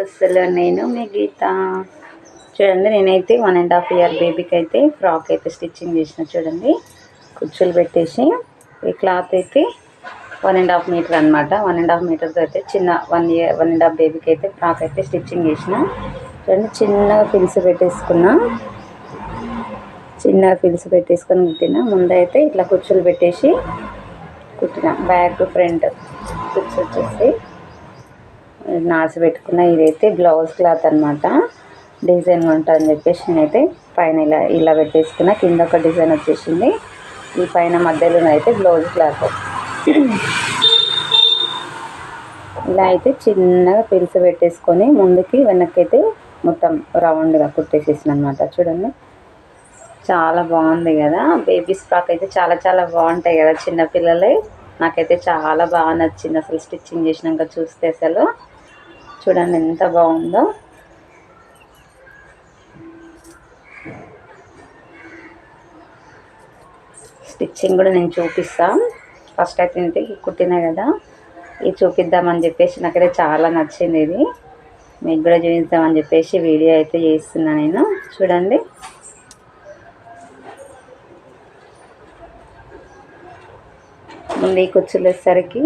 అసలు నేను మీ గీత. చూడండి నేనైతే వన్ అండ్ హాఫ్ ఇయర్ బేబీకి అయితే ఫ్రాక్ అయితే స్టిచ్చింగ్ చేసిన చూడండి. కుర్చీలు పెట్టేసి ఈ క్లాత్ అయితే వన్ అండ్ హాఫ్ మీటర్ అనమాట వన్ అండ్ హాఫ్ మీటర్తో అయితే చిన్న one year one and half బేబీకి అయితే ఫ్రాక్ అయితే స్టిచ్చింగ్ చేసిన. చూడండి చిన్నగా పిలిసి పెట్టేసుకున్నా. చిన్నగా పిలిసి పెట్టేసుకొని కుట్టిన. ముందైతే ఇట్లా కుర్చీలు పెట్టేసి కుట్టిన. బ్యాక్ ఫ్రంట్ కుర్చీ వచ్చేసి నాసి పెట్టుకున్న ఇదైతే బ్లౌజ్ క్లాత్ అనమాట డిజైన్ ఉంటుందని చెప్పేసి నేనైతే పైన ఇలా ఇలా పెట్టేసుకున్న. కింద ఒక డిజైన్ వచ్చేసింది. ఈ పైన మధ్యలో అయితే బ్లౌజ్ క్లాత్. ఇలా అయితే చిన్నగా పిలుసు పెట్టేసుకొని ముందుకి వెనక్కి అయితే మొత్తం రౌండ్గా కుట్టేసేసిన అనమాట చూడండి. చాలా బాగుంది కదా. బేబీస్ ఫ్రాక్ అయితే చాలా చాలా బాగుంటాయి కదా చిన్నపిల్లలే నాకైతే చాలా బాగా నచ్చింది. అసలు స్టిచ్చింగ్ చేసినాక చూస్తే అసలు. చూడండి ఎంత బాగుందో. స్టిచ్చింగ్ కూడా నేను చూపిస్తాను ఫస్ట్ అయితే ఇంటి కుట్టినా కదా. ఇది చూపిద్దామని చెప్పేసి నాకైతే చాలా నచ్చింది ఇది. మీకు కూడా చూపిద్దామని చెప్పేసి వీడియో అయితే చేస్తున్నా నేను. చూడండి. ముందు ఈ కుచ్చులు వేసరికి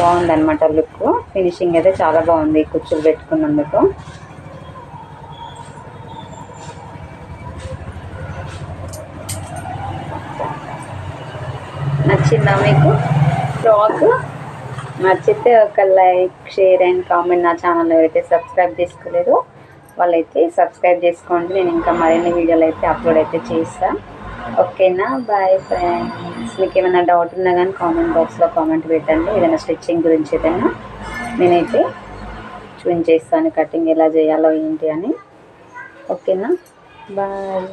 బాగుంది అనమాట లుక్. ఫినిషింగ్ అయితే చాలా బాగుంది ఈ కుచ్చులు పెట్టుకున్నందుకు. నచ్చిందా మీకు? ఫ్రాక్? నచ్చితే ఒక లైక్ షేర్ అండ్ కామెంట్ నా ఛానల్లో అయితే సబ్స్క్రైబ్ చేసుకోలేదు. వాళ్ళైతే సబ్స్క్రైబ్ చేసుకోండి. నేను ఇంకా మరిన్ని వీడియోలు అయితే అప్లోడ్ అయితే చేస్తాను ఓకేనా? బాయ్ ఫ్రెండ్ ఫ్రెండ్స్ మీకు ఏమైనా డౌట్ ఉన్నా కానీ కామెంట్ బాక్స్లో కామెంట్ పెట్టండి. ఏదైనా స్టిచ్చింగ్ గురించి ఏదైనా నేనైతే చూపించేస్తాను కటింగ్ ఎలా చేయాలో ఏంటి అని. ఓకేనా బాయ్